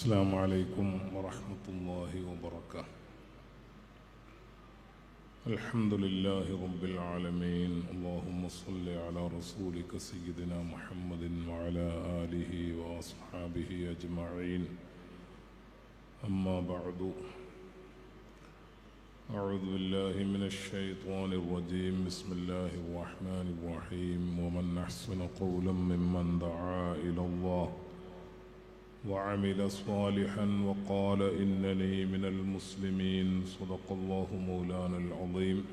السلام عليكم ورحمة الله وبركاته. الحمد لله رب العالمين. اللهم صل على رسولك سيدنا محمد وعلى آله وأصحابه أجمعين. أما بعد أعوذ بالله من الشيطان الرجيم. بسم الله الرحمن الرحيم. ومن أحسن قولا ممن دعا إلى الله. وعمل صالحا وقال إنني من المسلمين صدق الله مولانا العظيم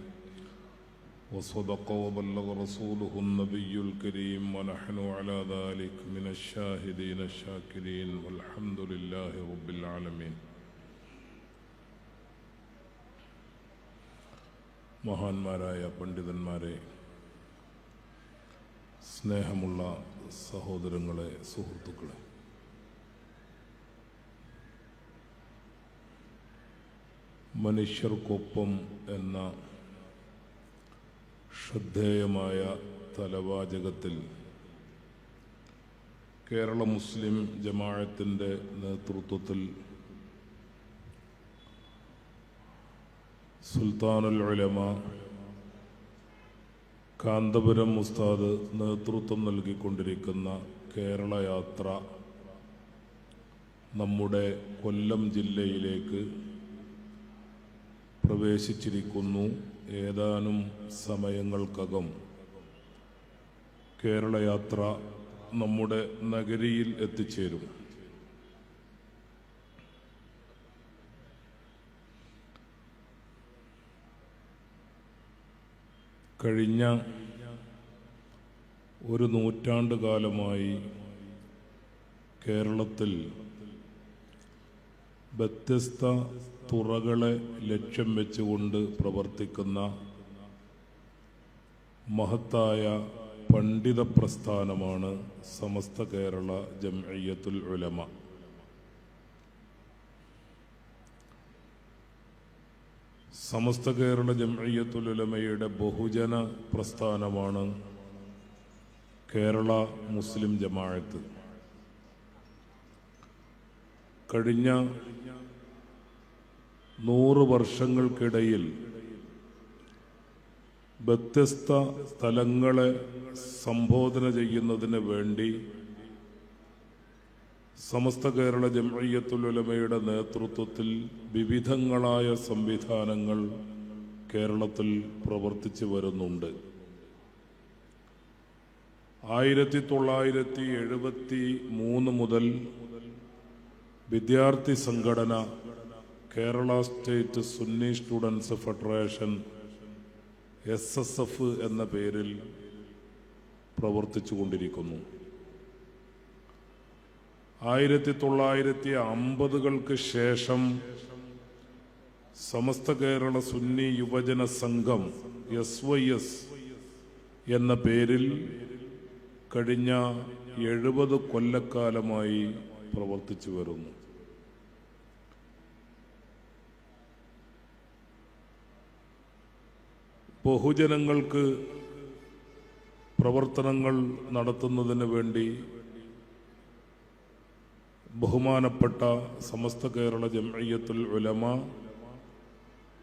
وصدق وبلغ رسوله النبي الكريم ونحن على ذلك من الشاهدين الشاكرين والحمد لله رب العالمين മഹാന്മാരായ പണ്ഡിതന്മാരെ സ്നേഹമുള്ള സഹോദരങ്ങളെ സുഹൃത്തുക്കളെ മനുഷ്യർക്കൊപ്പം എന്ന ശ്രദ്ധേയമായ തലവാചകത്തിൽ കേരള മുസ്ലിം ജമാഅത്തിന്റെ നേതൃത്വത്തിൽ സുൽത്താനുൽ ഉലമ കാന്തപുരം ഉസ്താദ് നേതൃത്വം നൽകിക്കൊണ്ടിരിക്കുന്ന കേരള യാത്ര നമ്മുടെ കൊല്ലം ജില്ലയിലേക്ക് പ്രവേശിച്ചിരിക്കുന്നു ഏതാനും സമയങ്ങൾക്കകം. കേരളയാത്ര നമ്മുടെ നഗരിയിൽ എത്തിച്ചേരും. കഴിഞ്ഞ ഒരു നൂറ്റാണ്ട് കാലമായി കേരളത്തിൽ വ്യത്യസ്ത തുറകളെ ലക്ഷ്യം വെച്ചുകൊണ്ട് പ്രവർത്തിക്കുന്ന മഹത്തായ പണ്ഡിത പ്രസ്ഥാനമാണ് സമസ്ത കേരള ജംഇയ്യത്തുൽ ഉലമ. സമസ്ത കേരള ജംഇയ്യത്തുൽ ഉലമയുടെ ബഹുജന പ്രസ്ഥാനമാണ് കേരള മുസ്ലിം ജമാഅത്ത്. കഴിഞ്ഞ നൂറ് വർഷങ്ങൾക്കിടയിൽ വ്യത്യസ്ത സ്ഥലങ്ങളെ സംബോധന ചെയ്യുന്നതിന് വേണ്ടി സമസ്ത കേരള ജമയ്യത്തുലമയുടെ നേതൃത്വത്തിൽ വിവിധങ്ങളായ സംവിധാനങ്ങൾ കേരളത്തിൽ പ്രവർത്തിച്ചു വരുന്നുണ്ട്. ആയിരത്തി തൊള്ളായിരത്തി എഴുപത്തി മൂന്ന് മുതൽ വിദ്യാർത്ഥി സംഘടന Kerala state Sunni students federation S S F എന്ന പേരിൽ പ്രവർത്തിച്ചു കൊണ്ടിരിക്കുന്നു ആയിരത്തി തൊള്ളായിരത്തി അമ്പതുകൾക്ക് ശേഷം സമസ്ത കേരള സുന്നി യുവജന സംഘം എസ് വൈ എസ് എന്ന പേരിൽ കഴിഞ്ഞ എഴുപത് കൊല്ലക്കാലമായി പ്രവർത്തിച്ചു വരുന്നു ബഹുജനങ്ങൾക്ക് പ്രവർത്തനങ്ങൾ നടത്തുന്നതിന് വേണ്ടി ബഹുമാനപ്പെട്ട സമസ്ത കേരള ജംഇയ്യത്തുൽ ഉലമ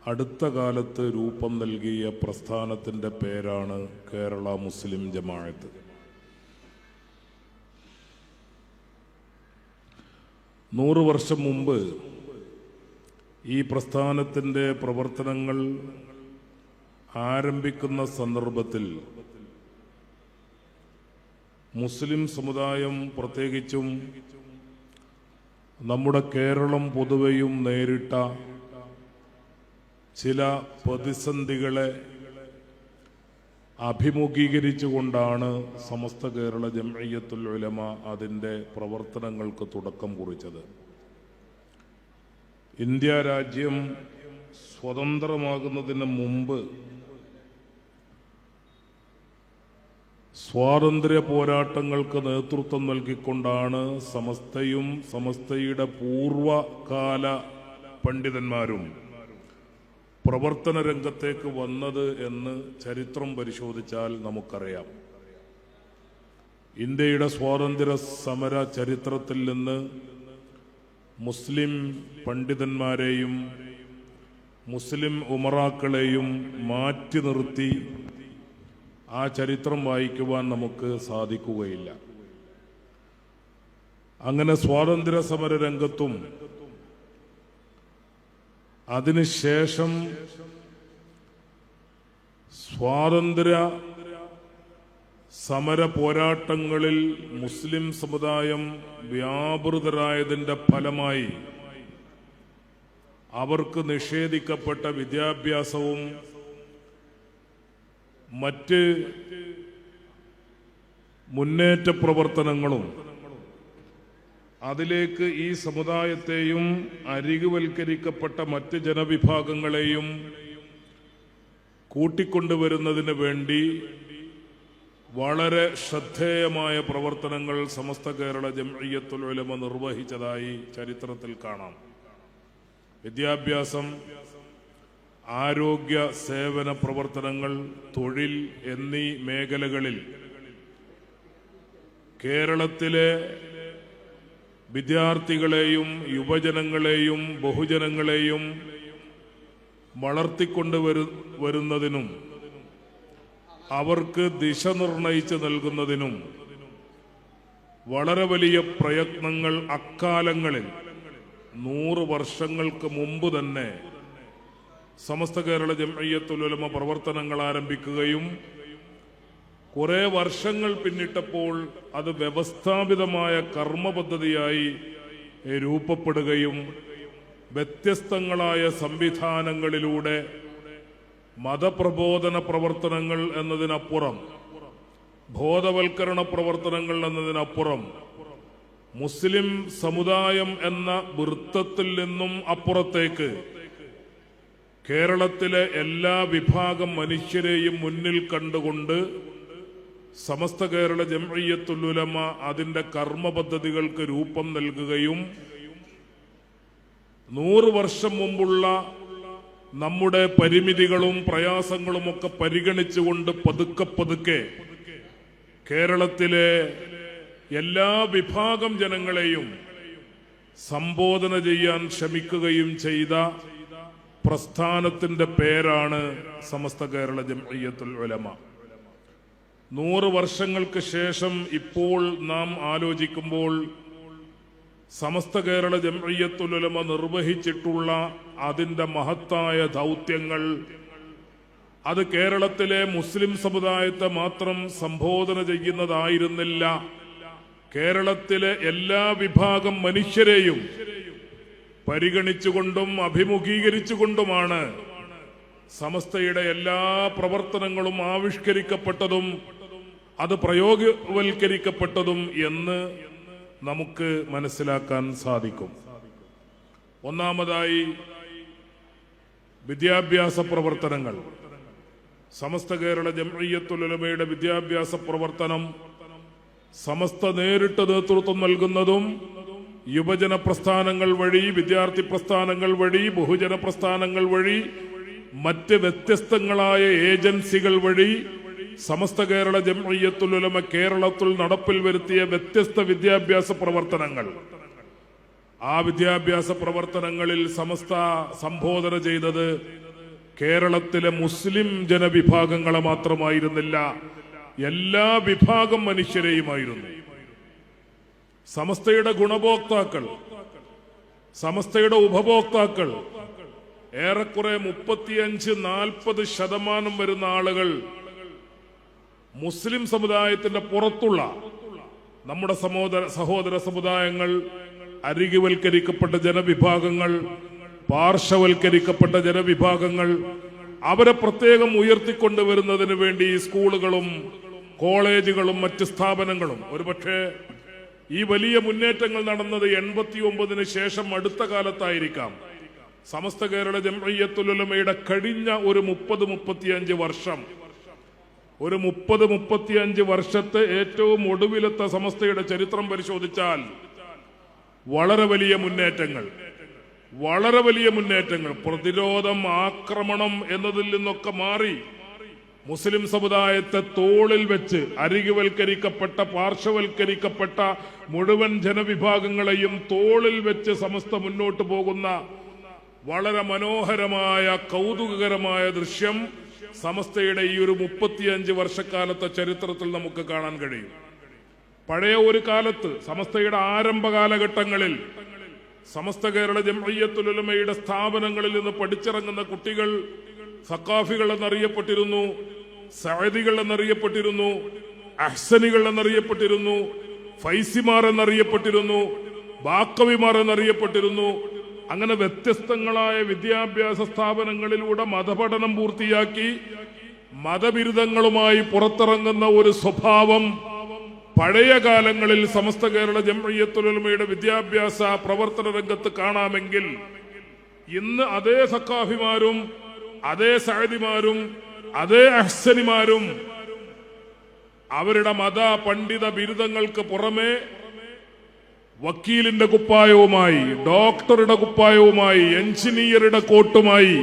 അടുത്ത കാലത്ത് രൂപം നൽകിയ പ്രസ്ഥാനത്തിന്റെ പേരാണ് കേരള മുസ്ലിം ജമാഅത്ത്. നൂറ് വർഷം മുമ്പ് ഈ പ്രസ്ഥാനത്തിന്റെ പ്രവർത്തനങ്ങൾ ആരംഭിക്കുന്ന സന്ദർഭത്തിൽ മുസ്ലിം സമുദായം പ്രത്യേകിച്ചും നമ്മുടെ കേരളം പൊതുവെയും നേരിട്ട ചില പ്രതിസന്ധികളെ അഭിമുഖീകരിച്ചുകൊണ്ടാണ് സമസ്ത കേരള ജംഇയ്യത്തുൽ ഉലമ അതിന്റെ പ്രവർത്തനങ്ങൾക്ക് തുടക്കം കുറിച്ചത്. ഇന്ത്യ രാജ്യം സ്വതന്ത്രമാകുന്നതിന് മുമ്പ് സ്വാതന്ത്ര്യ പോരാട്ടങ്ങൾക്ക് നേതൃത്വം നൽകിക്കൊണ്ടാണ് സമസ്തയും സമസ്തയുടെ പൂർവകാല പണ്ഡിതന്മാരും പ്രവർത്തന രംഗത്തേക്ക് വന്നത് എന്ന് ചരിത്രം പരിശോധിച്ചാൽ നമുക്കറിയാം. ഇന്ത്യയുടെ സ്വാതന്ത്ര്യ സമര ചരിത്രത്തിൽ നിന്ന് മുസ്ലിം പണ്ഡിതന്മാരെയും മുസ്ലിം ഉമറാക്കളെയും മാറ്റി നിർത്തി ആ ചരിത്രം വായിക്കുവാൻ നമുക്ക് സാധിക്കുകയില്ല. അങ്ങനെ സ്വാതന്ത്ര്യ സമര രംഗത്തും അതിനുശേഷം സ്വാതന്ത്ര്യ സമര പോരാട്ടങ്ങളിൽ മുസ്ലിം സമുദായം വ്യാപൃതരായതിന്റെ ഫലമായി അവർക്ക് നിഷേധിക്കപ്പെട്ട വിദ്യാഭ്യാസവും മറ്റ് മുന്നേറ്റ പ്രവർത്തനങ്ങളും അതിലേക്ക് ഈ സമുദായത്തെയും അരികുവൽക്കരിക്കപ്പെട്ട മറ്റ് ജനവിഭാഗങ്ങളെയും കൂട്ടിക്കൊണ്ടുവരുന്നതിന് വേണ്ടി വളരെ ശ്രദ്ധേയമായ പ്രവർത്തനങ്ങൾ സമസ്ത കേരള ജംഇയ്യത്തുൽ ഉലമ നിർവഹിച്ചതായി ചരിത്രത്തിൽ കാണാം. വിദ്യാഭ്യാസം ആരോഗ്യ സേവന പ്രവർത്തനങ്ങൾ തൊഴിൽ എന്നീ മേഖലകളിൽ കേരളത്തിലെ വിദ്യാർത്ഥികളെയും യുവജനങ്ങളെയും ബഹുജനങ്ങളെയും വളർത്തിക്കൊണ്ട് വരു വരുന്നതിനും അവർക്ക് ദിശ നിർണയിച്ച് നൽകുന്നതിനും വളരെ വലിയ പ്രയത്നങ്ങൾ അക്കാലങ്ങളിൽ നൂറ് വർഷങ്ങൾക്ക് മുമ്പ് തന്നെ സമസ്ത കേരള ജംഇയ്യത്തുലമ പ്രവർത്തനങ്ങൾ ആരംഭിക്കുകയും കുറെ വർഷങ്ങൾ പിന്നിട്ടപ്പോൾ അത് വ്യവസ്ഥാപിതമായ കർമ്മ പദ്ധതിയായി രൂപപ്പെടുകയും വ്യത്യസ്തങ്ങളായ സംവിധാനങ്ങളിലൂടെ മതപ്രബോധന പ്രവർത്തനങ്ങൾ എന്നതിനപ്പുറം ബോധവൽക്കരണ പ്രവർത്തനങ്ങൾ എന്നതിനപ്പുറം മുസ്ലിം സമുദായം എന്ന വൃത്തത്തിൽ നിന്നും അപ്പുറത്തേക്ക് കേരളത്തിലെ എല്ലാ വിഭാഗം മനുഷ്യരെയും മുന്നിൽ കണ്ടുകൊണ്ട് സമസ്ത കേരള ജംഇയ്യത്തുലുലമ അതിന്റെ കർമ്മ പദ്ധതികൾക്ക് രൂപം നൽകുകയും നൂറ് വർഷം മുമ്പുള്ള നമ്മുടെ പരിമിതികളും പ്രയാസങ്ങളുമൊക്കെ പരിഗണിച്ചുകൊണ്ട് പതുക്കെ പതുക്കെ കേരളത്തിലെ എല്ലാ വിഭാഗം ജനങ്ങളെയും സംബോധന ചെയ്യാൻ ശ്രമിക്കുകയും ചെയ്ത പ്രസ്ഥാനത്തിന്റെ പേരാണ് സമസ്ത കേരള ജംഇയ്യത്തുൽ ഉലമ. നൂറ് വർഷങ്ങൾക്ക് ശേഷം ഇപ്പോൾ നാം ആലോചിക്കുമ്പോൾ സമസ്ത കേരള ജംഇയ്യത്തുലമ നിർവഹിച്ചിട്ടുള്ള അതിന്റെ മഹത്തായ ദൗത്യങ്ങൾ അത് കേരളത്തിലെ മുസ്ലിം സമുദായത്തെ മാത്രം സംബോധന ചെയ്യുന്നതായിരുന്നില്ല. കേരളത്തിലെ എല്ലാ വിഭാഗം മനുഷ്യരെയും പരിഗണിച്ചുകൊണ്ടും അഭിമുഖീകരിച്ചുകൊണ്ടുമാണ് സമസ്തയുടെ എല്ലാ പ്രവർത്തനങ്ങളും ആവിഷ്കരിക്കപ്പെട്ടതും അത് പ്രയോഗവൽക്കരിക്കപ്പെട്ടതും എന്ന് നമുക്ക് മനസ്സിലാക്കാൻ സാധിക്കും. ഒന്നാമതായി വിദ്യാഭ്യാസ പ്രവർത്തനങ്ങൾ. സമസ്ത കേരള ജംഇയ്യത്തുലമയുടെ വിദ്യാഭ്യാസ പ്രവർത്തനം സമസ്ത നേരിട്ട് നേതൃത്വം നൽകുന്നതും യുവജന പ്രസ്ഥാനങ്ങൾ വഴി വിദ്യാർത്ഥി പ്രസ്ഥാനങ്ങൾ വഴി ബഹുജന പ്രസ്ഥാനങ്ങൾ വഴി മറ്റ് വ്യത്യസ്തങ്ങളായ ഏജൻസികൾ വഴി സമസ്ത കേരള ജംഇയ്യത്തുലമ കേരളത്തിൽ നടപ്പിൽ വരുത്തിയ വ്യത്യസ്ത വിദ്യാഭ്യാസ പ്രവർത്തനങ്ങൾ. ആ വിദ്യാഭ്യാസ പ്രവർത്തനങ്ങളിൽ സമസ്ത സംബോധന ചെയ്തത് കേരളത്തിലെ മുസ്ലിം ജനവിഭാഗങ്ങളെ മാത്രമായിരുന്നില്ല എല്ലാ വിഭാഗം മനുഷ്യരെയുമായിരുന്നു. സമസ്തയുടെ ഗുണഭോക്താക്കൾ സമസ്തയുടെ ഉപഭോക്താക്കൾ ഏറെക്കുറെ മുപ്പത്തിയഞ്ച് നാൽപ്പത് ശതമാനം വരുന്ന ആളുകൾ മുസ്ലിം സമുദായത്തിന്റെ പുറത്തുള്ള നമ്മുടെ സഹോദര സഹോദര സമുദായങ്ങൾ അരികുവൽക്കരിക്കപ്പെട്ട ജനവിഭാഗങ്ങൾ പാർശ്വവൽക്കരിക്കപ്പെട്ട ജനവിഭാഗങ്ങൾ അവരെ പ്രത്യേകം ഉയർത്തിക്കൊണ്ടുവരുന്നതിന് വേണ്ടി സ്കൂളുകളും കോളേജുകളും മറ്റ് സ്ഥാപനങ്ങളും ഒരുപക്ഷെ ഈ വലിയ മുന്നേറ്റങ്ങൾ നടന്നത് എൺപത്തി ഒമ്പതിന് ശേഷം അടുത്ത കാലത്തായിരിക്കാം. സമസ്ത കേരള ജനയ്യത്തുലമയുടെ കഴിഞ്ഞ ഒരു മുപ്പത് മുപ്പത്തിയഞ്ച് വർഷം. ഒരു മുപ്പത് മുപ്പത്തിയഞ്ച് വർഷത്തെ ഏറ്റവും ഒടുവിലത്തെ സമസ്തയുടെ ചരിത്രം പരിശോധിച്ചാൽ വളരെ വലിയ മുന്നേറ്റങ്ങൾ. വളരെ വലിയ മുന്നേറ്റങ്ങൾ. പ്രതിരോധം ആക്രമണം എന്നതിൽ നിന്നൊക്കെ മാറി മുസ്ലിം സമുദായത്തെ തോളിൽ വെച്ച് അരികുവൽക്കരിക്കപ്പെട്ട പാർശ്വവൽക്കരിക്കപ്പെട്ട മുഴുവൻ ജനവിഭാഗങ്ങളെയും തോളിൽ വെച്ച് സമസ്ത മുന്നോട്ട് പോകുന്ന വളരെ മനോഹരമായ കൗതുകകരമായ ദൃശ്യം സമസ്തയുടെ ഈ ഒരു മുപ്പത്തിയഞ്ച് വർഷക്കാലത്തെ ചരിത്രത്തിൽ നമുക്ക് കാണാൻ കഴിയും. പഴയ ഒരു കാലത്ത് സമസ്തയുടെ ആരംഭ കാലഘട്ടങ്ങളിൽ സമസ്ത കേരള ജംഅയ്യത്തുലമയുടെ സ്ഥാപനങ്ങളിൽ നിന്ന് പഠിച്ചിറങ്ങുന്ന കുട്ടികൾ സക്കാഫികൾ എന്നറിയപ്പെട്ടിരുന്നു. സഅദികൾ എന്നറിയപ്പെട്ടിരുന്നു അഹ്സനികൾ എന്നറിയപ്പെട്ടിരുന്നു ഫൈസിമാർ എന്നറിയപ്പെട്ടിരുന്നു ബാക്കവിമാർ എന്നറിയപ്പെട്ടിരുന്നു. അങ്ങനെ വ്യത്യസ്തങ്ങളായ വിദ്യാഭ്യാസ സ്ഥാപനങ്ങളിലൂടെ മതപഠനം പൂർത്തിയാക്കി മതബിരുദങ്ങളുമായി പുറത്തിറങ്ങുന്ന ഒരു സ്വഭാവം പഴയ കാലങ്ങളിൽ സമസ്ത കേരള ജംഅയ്യത്തുലമയുടെ വിദ്യാഭ്യാസ പ്രവർത്തന രംഗത്ത് കാണാമെങ്കിൽ ഇന്ന് അതേ സക്കാഫിമാരും അതേ സഅദിമാരും അതേ അഹ്സനിമാരും അവരുടെ മത പണ്ഡിത ബിരുദങ്ങൾക്ക് പുറമെ വക്കീലിന്റെ കുപ്പായവുമായി ഡോക്ടറുടെ കുപ്പായവുമായി എഞ്ചിനീയറുടെ കോട്ടുമായി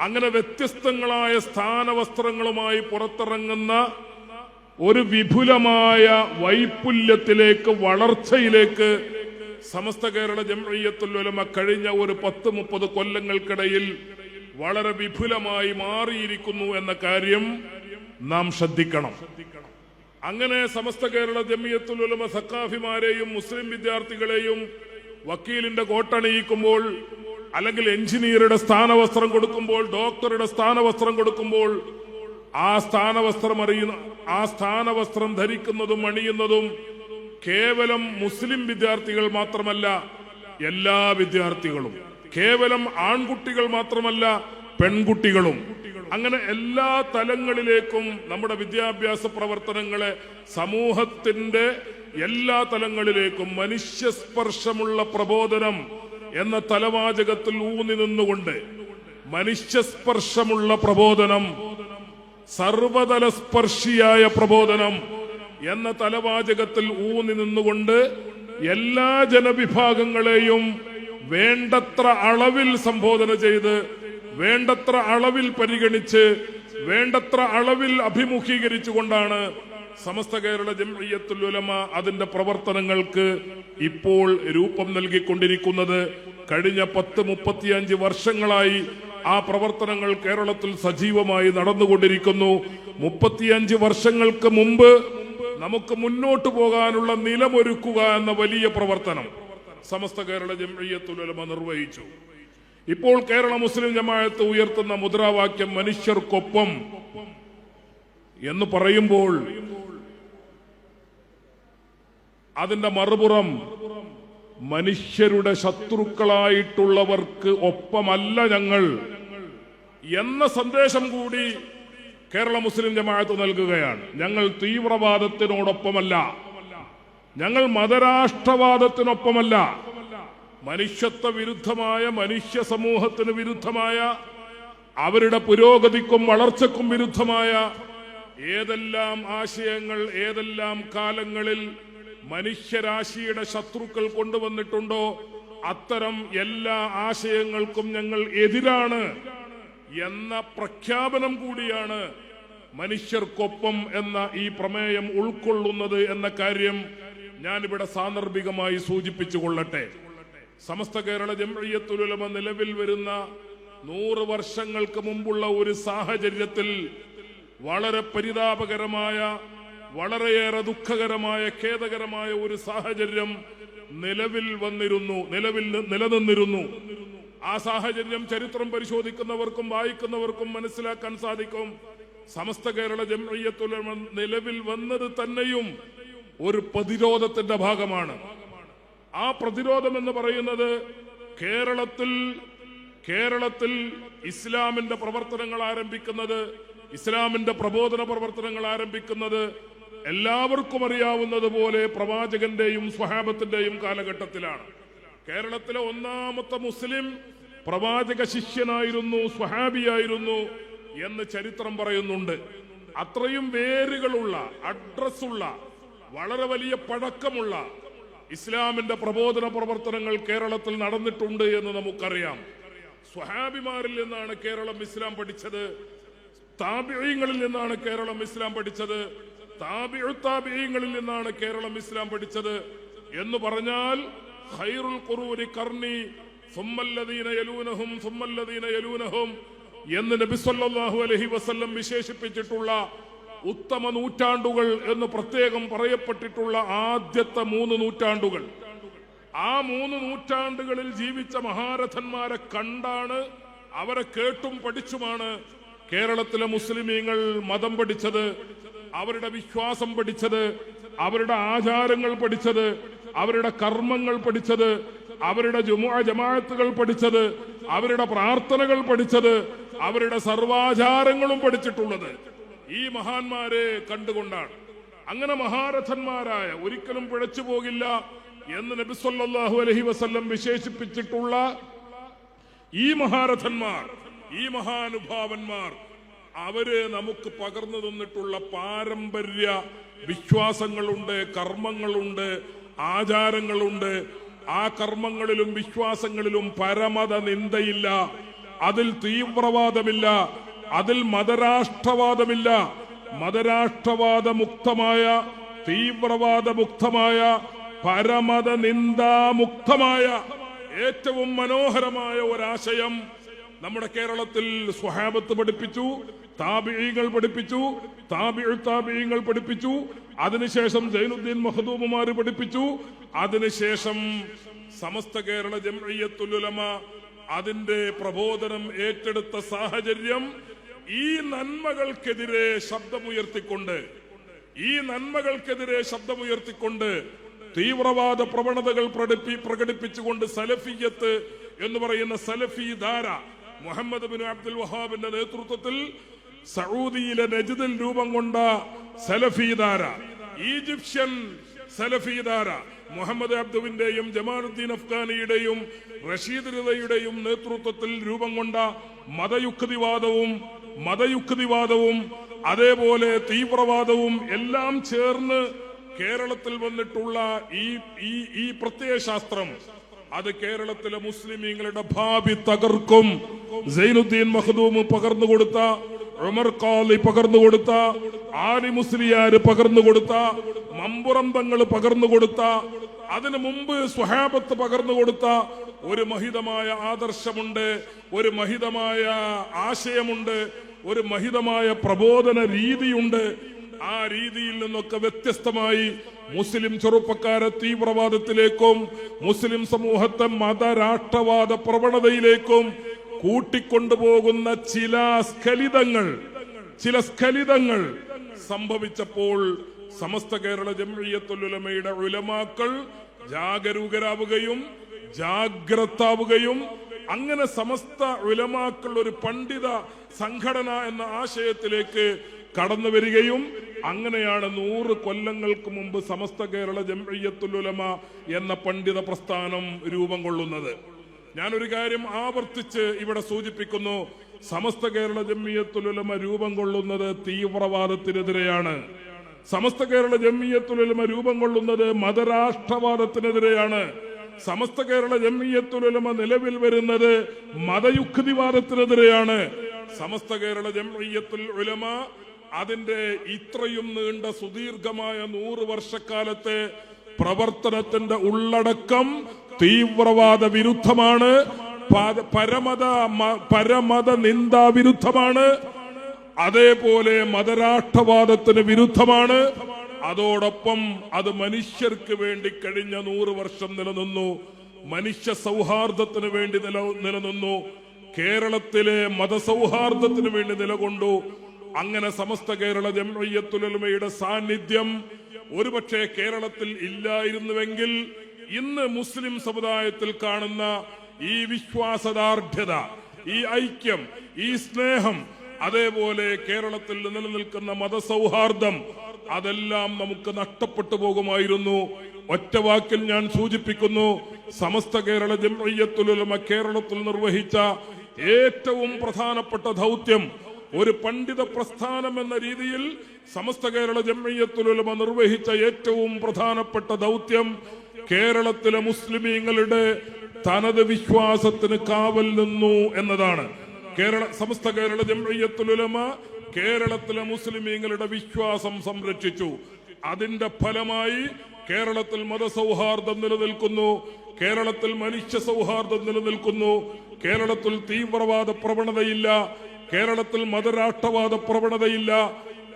അങ്ങനെ വ്യത്യസ്തങ്ങളായ സ്ഥാനവസ്ത്രങ്ങളുമായി പുറത്തിറങ്ങുന്ന ഒരു വിപുലമായ വൈപുല്യത്തിലേക്ക് വളർച്ചയിലേക്ക് സമസ്ത കേരള ജംഇയ്യത്തുൽ ഉലമ കഴിഞ്ഞ ഒരു പത്ത് മുപ്പത് കൊല്ലങ്ങൾക്കിടയിൽ വളരെ വിപുലമായി മാറിയിരിക്കുന്നു എന്ന കാര്യം നാം ശ്രദ്ധിക്കണം. അങ്ങനെ സമസ്ത കേരള ജമിയത്തുൽ ഉലമ സക്കാഫിമാരെയും മുസ്ലിം വിദ്യാർത്ഥികളെയും വക്കീലിന്റെ കോട്ടണിയിക്കുമ്പോൾ അല്ലെങ്കിൽ എഞ്ചിനീയറുടെ സ്ഥാനവസ്ത്രം കൊടുക്കുമ്പോൾ ഡോക്ടറുടെ സ്ഥാനവസ്ത്രം കൊടുക്കുമ്പോൾ ആ സ്ഥാനവസ്ത്രം അറിയുന്ന ആ സ്ഥാനവസ്ത്രം ധരിക്കുന്നതും അണിയുന്നതും കേവലം മുസ്ലിം വിദ്യാർത്ഥികൾ മാത്രമല്ല എല്ലാ വിദ്യാർത്ഥികളും. കേവലം ആൺകുട്ടികൾ മാത്രമല്ല പെൺകുട്ടികളും. അങ്ങനെ എല്ലാ തലങ്ങളിലേക്കും നമ്മുടെ വിദ്യാഭ്യാസ പ്രവർത്തനങ്ങളെ സമൂഹത്തിന്റെ എല്ലാ തലങ്ങളിലേക്കും മനുഷ്യസ്പർശമുള്ള പ്രബോധനം എന്ന തലവാചകത്തിൽ ഊന്നി നിന്നുകൊണ്ട് മനുഷ്യസ്പർശമുള്ള പ്രബോധനം സർവതലസ്പർശിയായ പ്രബോധനം എന്ന തലവാചകത്തിൽ ഊന്നി നിന്നുകൊണ്ട് എല്ലാ ജനവിഭാഗങ്ങളെയും വേണ്ടത്ര അളവിൽ സംബോധന ചെയ്ത് വേണ്ടത്ര അളവിൽ പരിഗണിച്ച് വേണ്ടത്ര അളവിൽ അഭിമുഖീകരിച്ചുകൊണ്ടാണ് സമസ്ത കേരള ജംഇയ്യത്തുൽ ഉലമ അതിന്റെ പ്രവർത്തനങ്ങൾക്ക് ഇപ്പോൾ രൂപം നൽകിക്കൊണ്ടിരിക്കുന്നത്. കഴിഞ്ഞ പത്ത് മുപ്പത്തിയഞ്ച് വർഷങ്ങളായി ആ പ്രവർത്തനങ്ങൾ കേരളത്തിൽ സജീവമായി നടന്നുകൊണ്ടിരിക്കുന്നു. മുപ്പത്തിയഞ്ച് വർഷങ്ങൾക്ക് മുമ്പ് നമുക്ക് മുന്നോട്ടു പോകാനുള്ള നിലമൊരുക്കുക എന്ന വലിയ പ്രവർത്തനം. സമസ്ത കേരള ജംഇയ്യത്തുൽ ഉലമ നിർവഹിച്ചു. ഇപ്പോൾ കേരള മുസ്ലിം ജമാഅത്ത് ഉയർത്തുന്ന മുദ്രാവാക്യം മനുഷ്യർക്കൊപ്പം എന്ന് പറയുമ്പോൾ അതിന്റെ മറുപുറം മനുഷ്യരുടെ ശത്രുക്കളായിട്ടുള്ളവർക്ക് ഒപ്പമല്ല ഞങ്ങൾ എന്ന സന്ദേശം കൂടി കേരള മുസ്ലിം ജമാഅത്ത് നൽകുകയാണ്. ഞങ്ങൾ തീവ്രവാദത്തിനോടൊപ്പമല്ല. ഞങ്ങൾ മതരാഷ്ട്രവാദത്തിനൊപ്പമല്ല. മനുഷ്യത്വ വിരുദ്ധമായ മനുഷ്യ സമൂഹത്തിന് വിരുദ്ധമായ അവരുടെ പുരോഗതിക്കും വളർച്ചക്കും വിരുദ്ധമായ ഏതെല്ലാം ആശയങ്ങൾ ഏതെല്ലാം കാലങ്ങളിൽ മനുഷ്യരാശിയുടെ ശത്രുക്കൾ കൊണ്ടുവന്നിട്ടുണ്ടോ അത്തരം എല്ലാ ആശയങ്ങൾക്കും ഞങ്ങൾ എതിരാണ് എന്ന പ്രഖ്യാപനം കൂടിയാണ് മനുഷ്യർക്കൊപ്പം എന്ന ഈ പ്രമേയം ഉൾക്കൊള്ളുന്നത് എന്ന കാര്യം ഞാനിവിടെ സാന്ദർഭികമായി സൂചിപ്പിച്ചു കൊള്ളട്ടെ. സമസ്ത കേരള ജംഇയ്യത്തുലമ നിലവിൽ വരുന്ന നൂറ് വർഷങ്ങൾക്ക് മുമ്പുള്ള ഒരു സാഹചര്യത്തിൽ വളരെ പരിതാപകരമായ വളരെയേറെ ദുഃഖകരമായ ഖേദകരമായ ഒരു സാഹചര്യം നിലവിൽ വന്നിരുന്നു നിലവിൽ നിലനിന്നിരുന്നു. ആ സാഹചര്യം ചരിത്രം പരിശോധിക്കുന്നവർക്കും വായിക്കുന്നവർക്കും മനസ്സിലാക്കാൻ സാധിക്കും. സമസ്ത കേരള ജംഇയ്യത്തുലമ നിലവിൽ വന്നത് തന്നെയും ഒരു പ്രതിരോധത്തിന്റെ ഭാഗമാണ്. ആ പ്രതിരോധം എന്ന് പറയുന്നത് കേരളത്തിൽ കേരളത്തിൽ ഇസ്ലാമിന്റെ പ്രവർത്തനങ്ങൾ ആരംഭിക്കുന്നത് ഇസ്ലാമിന്റെ പ്രബോധന പ്രവർത്തനങ്ങൾ ആരംഭിക്കുന്നത് എല്ലാവർക്കും അറിയാവുന്നത് പോലെ പ്രവാചകന്റെയും സ്വഹാബത്തിന്റെയും കാലഘട്ടത്തിലാണ്. കേരളത്തിലെ ഒന്നാമത്തെ മുസ്ലിം പ്രവാചക ശിഷ്യനായിരുന്നു സ്വഹാബിയായിരുന്നു എന്ന് ചരിത്രം പറയുന്നുണ്ട്. അത്രയും വേരുകളുള്ള അഡ്രസ്സുള്ള വളരെ വലിയ പഴക്കമുള്ള ഇസ്ലാമിന്റെ പ്രബോധന പ്രവർത്തനങ്ങൾ കേരളത്തിൽ നടന്നിട്ടുണ്ട് എന്ന് നമുക്കറിയാം. സ്വഹാബിമാരിൽ നിന്നാണ് കേരളം ഇസ്ലാം പഠിച്ചത്. താപിഴയങ്ങളിൽ നിന്നാണ് കേരളം ഇസ്ലാം പഠിച്ചത്. താബിഴു താബിഴയങ്ങളിൽ നിന്നാണ് കേരളം ഇസ്ലാം പഠിച്ചത്. എന്ന് പറഞ്ഞാൽ ഖൈറുൽ ഖുറൂനി കർണി സുമ്മല്ലദീന യലൂനഹും യലൂനഹും എന്ന് നബി സല്ലല്ലാഹു അലൈഹി വസല്ലം വിശേഷിപ്പിച്ചിട്ടുള്ള ഉത്തമ നൂറ്റാണ്ടുകൾ എന്ന് പ്രത്യേകം പറയപ്പെട്ടിട്ടുള്ള ആദ്യത്തെ മൂന്ന് നൂറ്റാണ്ടുകൾ. ആ മൂന്ന് നൂറ്റാണ്ടുകളിൽ ജീവിച്ച മഹാരഥന്മാരെ കണ്ടാണ് അവരെ കേട്ടും പഠിച്ചുമാണ് കേരളത്തിലെ മുസ്ലിമീങ്ങൾ മതം പഠിച്ചത് അവരുടെ വിശ്വാസം പഠിച്ചത് അവരുടെ ആചാരങ്ങൾ പഠിച്ചത് അവരുടെ കർമ്മങ്ങൾ പഠിച്ചത് അവരുടെ ജുമുഅ ജമാഅത്തുകൾ പഠിച്ചത് അവരുടെ പ്രാർത്ഥനകൾ പഠിച്ചത് അവരുടെ സർവാചാരങ്ങളും പഠിച്ചിട്ടുള്ളത്. ഈ മഹാന്മാരെ കണ്ടുകൊണ്ടാണ്. അങ്ങനെ മഹാരഥന്മാരായ ഒരിക്കലും പിഴച്ചു പോകില്ല എന്ന് നബി സല്ലല്ലാഹു അലൈഹി വസല്ലം വിശേഷിപ്പിച്ചിട്ടുള്ള ഈ മഹാരഥന്മാർ ഈ മഹാനുഭാവന്മാർ അവർ നമുക്ക് പകർന്നു തന്നിട്ടുള്ള പാരമ്പര്യ വിശ്വാസങ്ങളുണ്ട് കർമ്മങ്ങളുണ്ട് ആചാരങ്ങളുണ്ട്. ആ കർമ്മങ്ങളിലും വിശ്വാസങ്ങളിലും പരമത നിന്ദയില്ല. അതിൽ തീവ്രവാദമില്ല. അതിൽ മതരാഷ്ട്രവാദമില്ല. മതരാഷ്ട്രവാദ മുക്തമായ തീവ്രവാദ പരമത നിന്ദാമുക്തമായ ഏറ്റവും മനോഹരമായ ഒരാശയം നമ്മുടെ കേരളത്തിൽ സ്വഹാബത്ത് പഠിപ്പിച്ചു താബിഴികൾ പഠിപ്പിച്ചു താബിഴ് താബിഴികൾ പഠിപ്പിച്ചു അതിനുശേഷം ജൈനുദ്ദീൻ മഹദൂബുമാർ പഠിപ്പിച്ചു അതിനുശേഷം സമസ്ത കേരള ജംഇയ്യത്തുലുലമ അതിന്റെ പ്രബോധനം ഏറ്റെടുത്ത സാഹചര്യം ഈ നന്മകൾക്കെതിരെ ശബ്ദമുയർത്തിക്കൊണ്ട് ഈ നന്മകൾക്കെതിരെ ശബ്ദമുയർത്തിക്കൊണ്ട് തീവ്രവാദ പ്രവണതകൾ പ്രകടിപ്പി പ്രകടിപ്പിച്ചുകൊണ്ട് സലഫിയത്ത് എന്ന് പറയുന്ന സലഫി ധാര മുഹമ്മദ് ബിൻ അബ്ദുൽ വഹാബിന്റെ നേതൃത്വത്തിൽ സൗദിയിലെ നജിദിൽ രൂപം കൊണ്ട സലഫി ധാര ഈജിപ്ഷ്യൻ സലഫി ധാര മുഹമ്മദ് അബ്ദുവിന്റെയും ജമാലുദ്ദീൻ അഫ്ഗാനിയുടെയും റഷീദ് റിദയുടെയും നേതൃത്വത്തിൽ രൂപം കൊണ്ട മതയുക്തിവാദവും മതയുക്തിവാദവും അതേപോലെ തീവ്രവാദവും എല്ലാം ചേർന്ന് കേരളത്തിൽ വന്നിട്ടുള്ള ഈ ഈ ഈ പ്രത്യയശാസ്ത്രം അത് കേരളത്തിലെ മുസ്ലിമീങ്ങളുടെ ഭാവി തകർക്കും. സൈനുദ്ദീൻ മഹദൂമ് പകർന്നു കൊടുത്ത ഉമർ കാലി പകർന്നു കൊടുത്ത ആലി മുസ്ലിയാര് പകർന്നു കൊടുത്ത മമ്പുറം തങ്ങൾ പകർന്നു കൊടുത്ത അതിനു മുമ്പ് സ്വഹാബത്ത് പകർന്നു കൊടുത്ത ഒരു മഹിതമായ ആദർശമുണ്ട് ഒരു മഹിതമായ ആശയമുണ്ട് ഒരു മഹിതമായ പ്രബോധന രീതിയുണ്ട്. ആ രീതിയിൽ നിന്നൊക്കെ വ്യത്യസ്തമായി മുസ്ലിം ചെറുപ്പക്കാരെ തീവ്രവാദത്തിലേക്കും മുസ്ലിം സമൂഹത്തെ മതരാഷ്ട്രവാദ പ്രവണതയിലേക്കും കൂട്ടിക്കൊണ്ടുപോകുന്ന ചില സ്ഖലിതങ്ങൾ ചില സ്ഖലിതങ്ങൾ സംഭവിച്ചപ്പോൾ സമസ്ത കേരള ജംഇയ്യത്തുലുലമയുടെ ഉലമാക്കൾ ജാഗരൂകരാവുകയും ജാഗ്രതാവുകയും അങ്ങനെ സമസ്ത ഉലമാക്കൾ ഒരു പണ്ഡിത സംഘടന എന്ന ആശയത്തിലേക്ക് കടന്നു വരികയും അങ്ങനെയാണ് നൂറ് കൊല്ലങ്ങൾക്ക് മുമ്പ് സമസ്ത കേരള ജംഇയ്യത്തുലുലമ എന്ന പണ്ഡിത പ്രസ്ഥാനം രൂപം കൊള്ളുന്നത്. ഞാനൊരു കാര്യം ആവർത്തിച്ച് ഇവിടെ സൂചിപ്പിക്കുന്നു. സമസ്ത കേരള ജമ്മിയത്തുലമ രൂപം കൊള്ളുന്നത് തീവ്രവാദത്തിനെതിരെയാണ്. സമസ്ത കേരള ജമ്മിയത്തുലമ രൂപം കൊള്ളുന്നത് മതരാഷ്ട്രവാദത്തിനെതിരെയാണ്. സമസ്ത കേരള ജമ്മിയത്തുലമ നിലവിൽ വരുന്നത് മതയുക്തിവാദത്തിനെതിരെയാണ്. സമസ്ത കേരള ജംഇയ്യത്തുൽ ഉലമ അതിന്റെ ഇത്രയും നീണ്ട സുദീർഘമായ നൂറ് വർഷക്കാലത്തെ പ്രവർത്തനത്തിന്റെ ഉള്ളടക്കം തീവ്രവാദ വിരുദ്ധമാണ്. പരമത പരമത നിന്ദാ വിരുദ്ധമാണ് അതേപോലെ മതരാഷ്ട്രവാദത്തിന് വിരുദ്ധമാണ്. അതോടൊപ്പം അത് മനുഷ്യർക്ക് വേണ്ടി കഴിഞ്ഞ നൂറ് വർഷം നിലനിന്നു. മനുഷ്യ സൗഹാർദ്ദത്തിന് വേണ്ടി നില നിലനിന്നു. കേരളത്തിലെ മതസൗഹാർദ്ദത്തിന് വേണ്ടി നിലകൊണ്ടു. അങ്ങനെ സമസ്ത കേരള ജംഅയ്യത്തുലമയുടെ സാന്നിധ്യം ഒരുപക്ഷെ കേരളത്തിൽ ഇല്ലായിരുന്നുവെങ്കിൽ ഇന്ന് മുസ്ലിം സമുദായത്തിൽ കാണുന്ന ഈ വിശ്വാസദാർഢ്യത ഈ ഐക്യം ഈ സ്നേഹം അതേപോലെ കേരളത്തിൽ നിലനിൽക്കുന്ന മതസൗഹാർദ്ദം അതെല്ലാം നമുക്ക് നഷ്ടപ്പെട്ടു പോകുമായിരുന്നു. ഒറ്റ വാക്കിൽ ഞാൻ സൂചിപ്പിക്കുന്നു സമസ്ത കേരള ജംഇയ്യത്തുലുലമ കേരളത്തിൽ നിർവഹിച്ച ഏറ്റവും പ്രധാനപ്പെട്ട ദൗത്യം ഒരു പണ്ഡിത പ്രസ്ഥാനം എന്ന രീതിയിൽ സമസ്ത കേരള ജംഇയ്യത്തുലുലമ നിർവഹിച്ച ഏറ്റവും പ്രധാനപ്പെട്ട ദൗത്യം കേരളത്തിലെ മുസ്ലിമീങ്ങളുടെ തനത് വിശ്വാസത്തിന് കാവൽ നിന്നു എന്നതാണ്. കേരള സമസ്ത കേരള ജംഇയ്യത്തുലുലമ കേരളത്തിലെ മുസ്ലിമീങ്ങളുടെ വിശ്വാസം സംരക്ഷിച്ചു. അതിന്റെ ഫലമായി കേരളത്തിൽ മതസൗഹാർദ്ദം നിലനിൽക്കുന്നു. കേരളത്തിൽ മനുഷ്യ സൗഹാർദ്ദം നിലനിൽക്കുന്നു. കേരളത്തിൽ തീവ്രവാദ പ്രവണതയില്ല. കേരളത്തിൽ മതരാഷ്ട്രവാദ പ്രവണതയില്ല.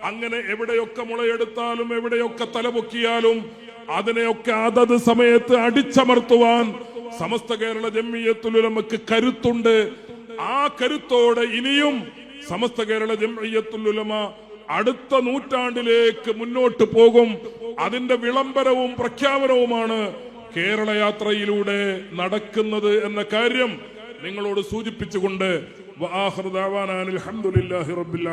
അങ്ങനെ എവിടെയൊക്കെ മുളയെടുത്താലും എവിടെയൊക്കെ തലപൊക്കിയാലും അതിനെയൊക്കെ അതത് സമയത്ത് അടിച്ചമർത്തുവാൻ സമസ്ത കേരള ജമ്മിയത്തുലമക്ക് കരുത്തുണ്ട്. ആ കരുത്തോടെ ഇനിയും സമസ്ത കേരള ജമ്മിയത്തുലമ അടുത്ത നൂറ്റാണ്ടിലേക്ക് മുന്നോട്ട് പോകും. അതിന്റെ വിളംബരവും പ്രഖ്യാപനവുമാണ് കേരള യാത്രയിലൂടെ നടക്കുന്നത് എന്ന കാര്യം നിങ്ങളോട് സൂചിപ്പിച്ചുകൊണ്ട്. അനിൽ ഹംദുലില്ലാഹി റബ്ബിൽ